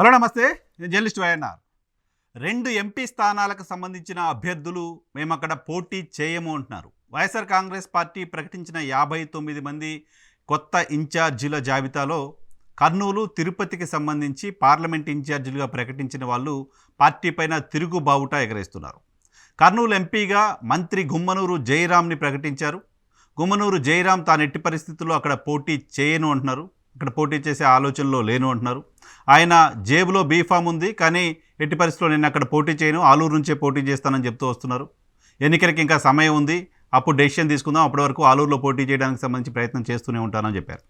Hello నమస్తే. నేను journalist YNR. రెండు ఎంపీ స్థానాలకు సంబంధించిన అభ్యర్థులు మేము అక్కడ పోటీ చేయము అంటున్నారు. వైఎస్ఆర్ కాంగ్రెస్ పార్టీ ప్రకటించిన యాభై తొమ్మిది మంది కొత్త ఇన్ఛార్జీల జాబితాలో కర్నూలు తిరుపతికి సంబంధించి పార్లమెంట్ ఇన్ఛార్జీలుగా ప్రకటించిన వాళ్ళు పార్టీ పైన తిరుగుబావుట ఎగరేస్తున్నారు. కర్నూలు ఎంపీగా మంత్రి గుమ్మనూరు జయరామ్ని ప్రకటించారు. గుమ్మనూరు జయరాం తాను ఎట్టి పరిస్థితుల్లో అక్కడ పోటీ చేయను అంటున్నారు. ఇక్కడ పోటీ చేసే ఆలోచనలో లేను అంటున్నారు. ఆయన జేబులో బీఫామ్ ఉంది కానీ ఎట్టి పరిస్థితుల్లో నేను అక్కడ పోటీ చేయను. ఆలూరు నుంచే పోటీ చేస్తానని చెప్తూ వస్తున్నారు. ఎన్నికలకి ఇంకా సమయం ఉంది. అప్పుడు డెసిషన్ తీసుకుందాం. అప్పటి వరకు ఆలూరులో పోటీ చేయడానికి సంబంధించి ప్రయత్నం చేస్తూనే ఉంటానని చెప్పారు.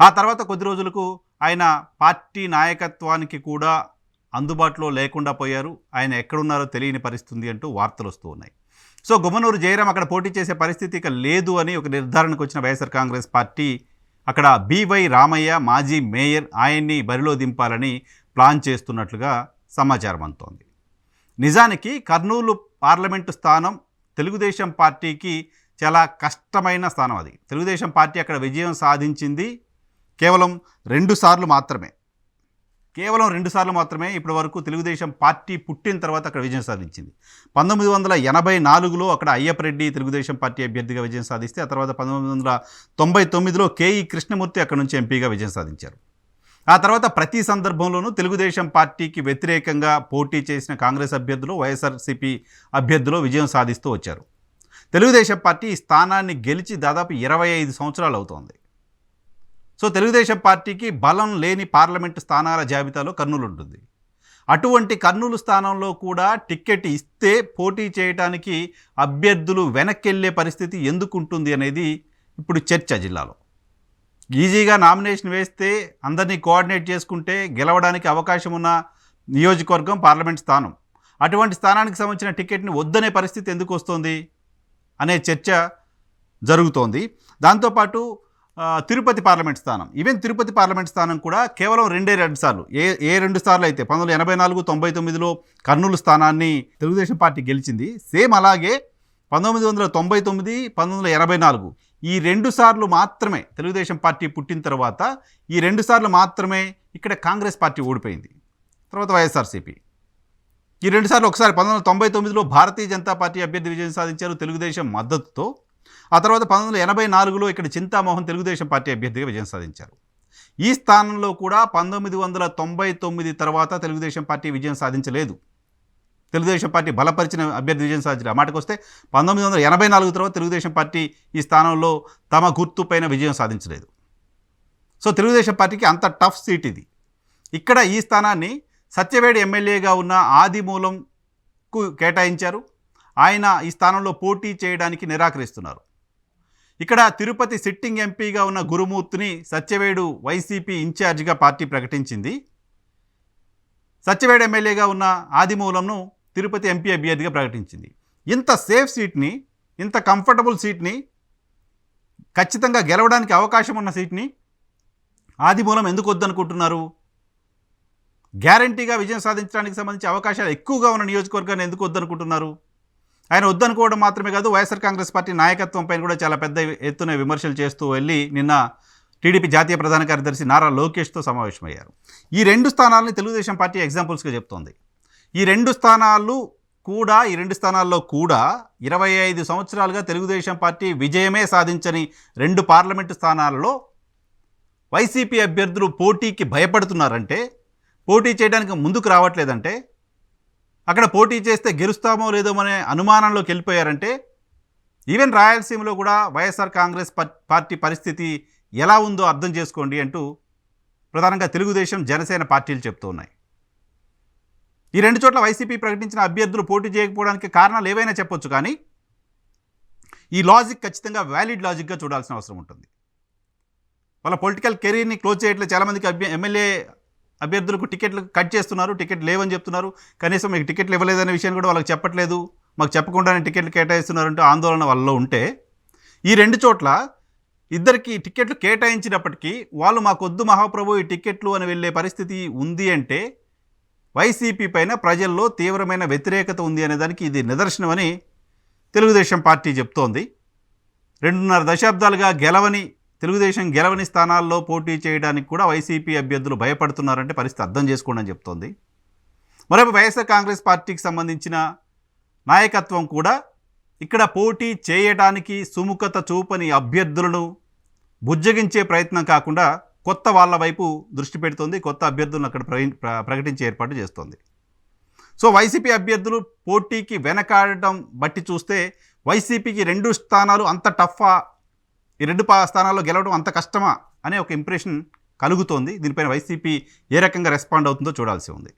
ఆ తర్వాత కొద్ది రోజులకు ఆయన పార్టీ నాయకత్వానికి కూడా అందుబాటులో లేకుండా పోయారు. ఆయన ఎక్కడున్నారో తెలియని పరిస్థితి అంటూ వార్తలు వస్తూ ఉన్నాయి. సో గుమ్మనూరు జయరాం అక్కడ పోటీ చేసే పరిస్థితి ఇక లేదు అని ఒక నిర్ధారణకు వచ్చిన వైఎస్ఆర్ కాంగ్రెస్ పార్టీ అక్కడ బివై రామయ్య మాజీ మేయర్ ఆయన్ని బరిలో దింపాలని ప్లాన్ చేస్తున్నట్లుగా సమాచారం అందుతోంది. నిజానికి కర్నూలు పార్లమెంటు స్థానం తెలుగుదేశం పార్టీకి చాలా కష్టమైన స్థానం అది. తెలుగుదేశం పార్టీ అక్కడ విజయం సాధించింది కేవలం రెండు సార్లు మాత్రమే. కేవలం రెండు సార్లు మాత్రమే ఇప్పటి వరకు తెలుగుదేశం పార్టీ పుట్టిన తర్వాత అక్కడ విజయం సాధించింది. పంతొమ్మిది వందల ఎనభై నాలుగులో అక్కడ అయ్యప్రెడ్డి తెలుగుదేశం పార్టీ అభ్యర్థిగా విజయం సాధిస్తే ఆ తర్వాత పంతొమ్మిది వందల తొంభై తొమ్మిదిలో కేఈ కృష్ణమూర్తి అక్కడ నుంచి ఎంపీగా విజయం సాధించారు. ఆ తర్వాత ప్రతి సందర్భంలోనూ తెలుగుదేశం పార్టీకి వ్యతిరేకంగా పోటీ చేసిన కాంగ్రెస్ అభ్యర్థులు వైఎస్ఆర్సీపీ అభ్యర్థులు విజయం సాధిస్తూ వచ్చారు. తెలుగుదేశం పార్టీ ఈ స్థానాన్ని గెలిచి దాదాపు ఇరవై ఐదు సంవత్సరాలు అవుతోంది. సో తెలుగుదేశం పార్టీకి బలం లేని పార్లమెంటు స్థానాల జాబితాలో కర్నూలు ఉంటుంది. అటువంటి కర్నూలు స్థానంలో కూడా టిక్కెట్ ఇస్తే పోటీ చేయడానికి అభ్యర్థులు వెనక్కెళ్ళే పరిస్థితి ఎందుకు ఉంటుంది అనేది ఇప్పుడు చర్చ జిల్లాలో. ఈజీగా నామినేషన్ వేస్తే అందరినీ కోఆర్డినేట్ చేసుకుంటే గెలవడానికి అవకాశం ఉన్న నియోజకవర్గం పార్లమెంట్ స్థానం. అటువంటి స్థానానికి సంబంధించిన టికెట్ని వద్దనే పరిస్థితి ఎందుకు వస్తుంది అనే చర్చ జరుగుతోంది. దాంతోపాటు తిరుపతి పార్లమెంట్ స్థానం. ఈవెన్ తిరుపతి పార్లమెంట్ స్థానం కూడా కేవలం రెండే రెండు సార్లు. ఏ ఏ రెండు సార్లు అయితే పంతొమ్మిది ఎనభై నాలుగు తొంభై తొమ్మిదిలో కర్నూలు స్థానాన్ని తెలుగుదేశం పార్టీ గెలిచింది. సేమ్ అలాగే పంతొమ్మిది వందల తొంభై తొమ్మిది పంతొమ్మిది వందల ఎనభై నాలుగు. ఈ రెండు సార్లు మాత్రమే తెలుగుదేశం పార్టీ పుట్టిన తర్వాత ఈ రెండు సార్లు మాత్రమే ఇక్కడ కాంగ్రెస్ పార్టీ ఓడిపోయింది. తర్వాత వైఎస్ఆర్సీపీ. ఈ రెండు సార్లు ఒకసారి పంతొమ్మిది వందల తొంభై తొమ్మిదిలో భారతీయ జనతా పార్టీ అభ్యర్థి విజయం సాధించారు తెలుగుదేశం మద్దతుతో. ఆ తర్వాత పంతొమ్మిది వందల ఎనభై నాలుగులో ఇక్కడ చింతామోహన్ తెలుగుదేశం పార్టీ అభ్యర్థిగా విజయం సాధించారు. ఈ స్థానంలో కూడా పంతొమ్మిది వందల తొంభై తొమ్మిది తర్వాత తెలుగుదేశం పార్టీ విజయం సాధించలేదు. తెలుగుదేశం పార్టీ బలపరిచిన అభ్యర్థి విజయం సాధించారు ఆ మాటకు వస్తే పంతొమ్మిది వందల ఎనభై నాలుగు తర్వాత తెలుగుదేశం పార్టీ ఈ స్థానంలో తమ గుర్తు పైన విజయం సాధించలేదు. సో తెలుగుదేశం పార్టీకి అంత టఫ్ సీట్ ఇది. ఇక్కడ ఈ స్థానాన్ని సత్యవేడి ఎమ్మెల్యేగా ఉన్న ఆదిమూలంకు కేటాయించారు. ఆయన ఈ స్థానంలో పోటీ చేయడానికి నిరాకరిస్తున్నారు. ఇక్కడ తిరుపతి సిట్టింగ్ ఎంపీగా ఉన్న గురుమూర్తిని సత్యవేడు వైసీపీ ఇన్ఛార్జిగా పార్టీ ప్రకటించింది. సత్యవేడు ఎమ్మెల్యేగా ఉన్న ఆదిమూలంను తిరుపతి ఎంపీ అభ్యర్థిగా ప్రకటించింది. ఇంత సేఫ్ సీట్ని ఇంత కంఫర్టబుల్ సీట్ని ఖచ్చితంగా గెలవడానికి అవకాశం ఉన్న సీట్ని ఆదిమూలం ఎందుకు వద్దనుకుంటున్నారు? గ్యారంటీగా విజయం సాధించడానికి సంబంధించి అవకాశాలు ఎక్కువగా ఉన్న నియోజకవర్గాన్ని ఎందుకు వద్దనుకుంటున్నారు? ఆయన వద్దనుకోవడం మాత్రమే కాదు వైఎస్ఆర్ కాంగ్రెస్ పార్టీ నాయకత్వంపై కూడా చాలా పెద్ద ఎత్తున విమర్శలు చేస్తూ వెళ్ళి నిన్న టీడీపీ జాతీయ ప్రధాన కార్యదర్శి నారా లోకేష్తో సమావేశమయ్యారు. ఈ రెండు స్థానాలని తెలుగుదేశం పార్టీ ఎగ్జాంపుల్స్గా చెప్తోంది. ఈ రెండు స్థానాలు కూడా ఈ రెండు స్థానాల్లో కూడా ఇరవై ఐదు సంవత్సరాలుగా తెలుగుదేశం పార్టీ విజయమే సాధించని రెండు పార్లమెంటు స్థానాలలో వైసీపీ అభ్యర్థులు పోటీకి భయపడుతున్నారంటే పోటీ చేయడానికి ముందుకు రావట్లేదంటే అక్కడ పోటీ చేస్తే గెలుస్తామో లేదో అనే అనుమానంలోకి వెళ్ళిపోయారంటే ఈవెన్ రాయలసీమలో కూడా వైఎస్ఆర్ కాంగ్రెస్ పార్టీ పరిస్థితి ఎలా ఉందో అర్థం చేసుకోండి అంటూ ప్రధానంగా తెలుగుదేశం జనసేన పార్టీలు చెప్తూ ఉన్నాయి. ఈ రెండు చోట్ల వైసీపీ ప్రకటించిన అభ్యర్థులు పోటీ చేయకపోవడానికి కారణాలు ఏవైనా చెప్పొచ్చు కానీ ఈ లాజిక్ ఖచ్చితంగా వ్యాలిడ్ లాజిక్గా చూడాల్సిన అవసరం ఉంటుంది. వాళ్ళ పొలిటికల్ కెరీర్ని క్లోజ్ చేయట్లే చాలామందికి అభ్య ఎమ్మెల్యే అభ్యర్థులకు టికెట్లు కట్ చేస్తున్నారు టికెట్ లేవని చెప్తున్నారు. కనీసం మీకు టికెట్లు ఇవ్వలేదనే విషయాన్ని కూడా వాళ్ళకి చెప్పట్లేదు. మాకు చెప్పకుండానే టికెట్లు కేటాయిస్తున్నారంటూ ఆందోళన వాళ్ళలో ఉంటే ఈ రెండు చోట్ల ఇద్దరికి టికెట్లు కేటాయించినప్పటికీ వాళ్ళు మాకొద్దు మహాప్రభు ఈ టికెట్లు అని వెళ్ళే పరిస్థితి ఉంది అంటే వైసీపీ పైన ప్రజల్లో తీవ్రమైన వ్యతిరేకత ఉంది అనే దానికి ఇది నిదర్శనమని తెలుగుదేశం పార్టీ చెప్తోంది. రెండున్నర దశాబ్దాలుగా గెలవని తెలుగుదేశం గెలవని స్థానాల్లో పోటీ చేయడానికి కూడా వైసీపీ అభ్యర్థులు భయపడుతున్నారంటే పరిస్థితి అర్థం చేసుకోండి అని చెప్తోంది. మరొక వైఎస్ఆర్ కాంగ్రెస్ పార్టీకి సంబంధించిన నాయకత్వం కూడా ఇక్కడ పోటీ చేయడానికి సుముఖత చూపని అభ్యర్థులను బుజ్జగించే ప్రయత్నం కాకుండా కొత్త వాళ్ళ వైపు దృష్టి పెడుతోంది. కొత్త అభ్యర్థులను అక్కడ ప్రకటించే ఏర్పాటు చేస్తోంది. సో వైసీపీ అభ్యర్థులు పోటీకి వెనకాడటం బట్టి చూస్తే వైసీపీకి రెండు స్థానాలు అంత టఫా ఈ రెండు పా- స్థానాల్లో గెలవడం అంత కష్టమా? అనే ఒక ఇంప్రెషన్ కలుగుతోంది. దీనిపైన వైసీపీ ఏ రకంగా రెస్పాండ్ అవుతుందో చూడాల్సి ఉంది.